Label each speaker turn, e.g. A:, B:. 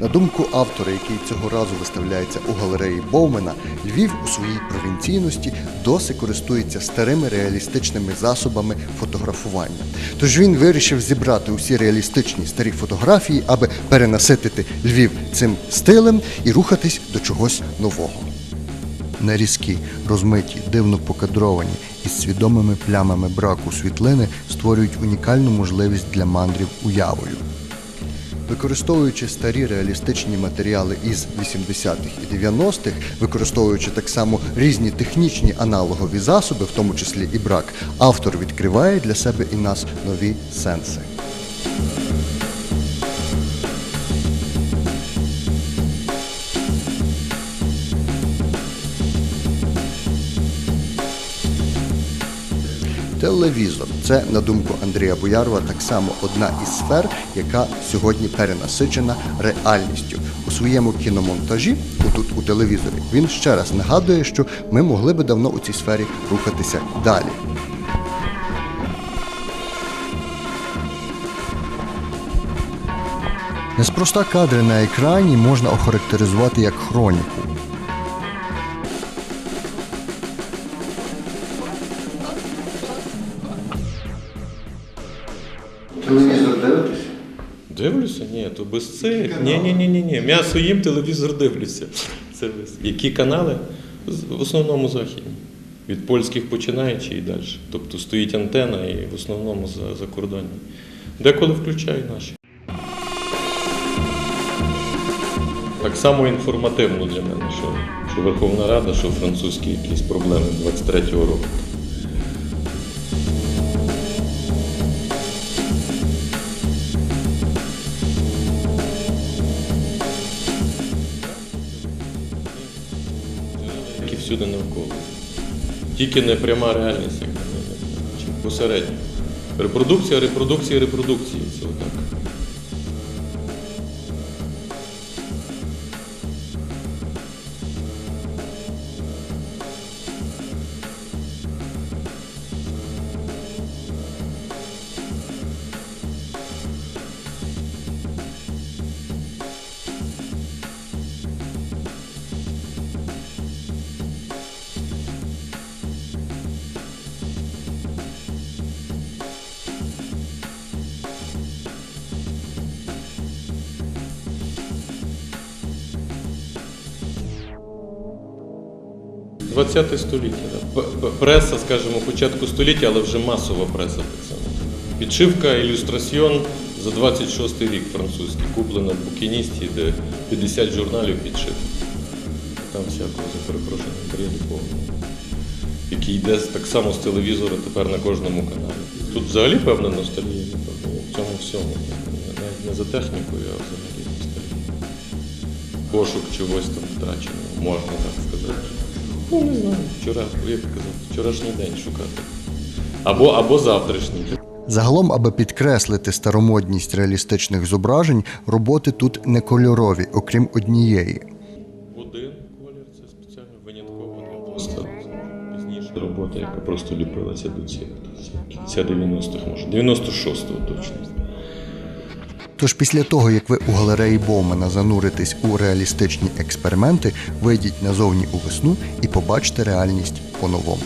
A: На думку автора, який цього разу виставляється у галереї Боумена, Львів у своїй провінційності досі користується старими реалістичними засобами фотографування. Тож він вирішив зібрати усі реалістичні старі фотографії, аби перенаситити Львів цим стилем і рухатись до чогось нового. Нарізкі, розмиті, дивно покадровані із свідомими плямами браку світлини створюють унікальну можливість для мандрів уявою. Використовуючи старі реалістичні матеріали із 80-х і 90-х, використовуючи так само різні технічні аналогові засоби, в тому числі і брак, автор відкриває для себе і нас нові сенси. Телевізор це, на думку Андрія Боярова, так само одна із сфер, яка сьогодні перенасичена реальністю. У своєму кіномонтажі, отут у телевізорі, він ще раз нагадує, що ми могли би давно у цій сфері рухатися далі. Неспроста кадри на екрані можна охарактеризувати як хроніку. Телевізор дивитися?
B: Дивлюся? Ні, то без цих. Ні, ні, ні, ні, ні. М'ясо їм, телевізор дивлюся. Це без. Які канали? В основному західні. Від польських починаючи і далі. Тобто стоїть антена і в основному за, закордонні. Деколи включаю наші. Так само інформативно для мене, що, що Верховна Рада, що французькі якісь проблеми 23-го року. Всюди навколо. Тільки не пряма реальність, як посередньо. Репродукція, репродукція, репродукції. Це отак. ХХ століття. да. Преса, скажімо, початку століття, але вже масова преса само. Підшивка ілюстраціон за 26 рік французький, куплена в букіністі, де 50 журналів підшито. Там всякого, перепрошую, бреду. Який йде так само з телевізора тепер на кожному каналі. Тут взагалі певна ностальгія, в цьому всьому. Навіть не за технікою, а взагалі ностальгія. Пошук чогось там втраченого, можна так сказати. Ну, не знаю, вчора, як казав, вчорашній день шукати. Або, або завтрашній.
A: Загалом, аби підкреслити старомодність реалістичних зображень, роботи тут не кольорові, окрім однієї.
B: Один колір це спеціально винятково для просто пізніше робота, яка просто ліпилася до цих кінця 90-х, може, 96-го точно.
A: Тож після того, як ви у галереї Боумена зануритесь у реалістичні експерименти, вийдіть назовні у весну і побачте реальність по-новому.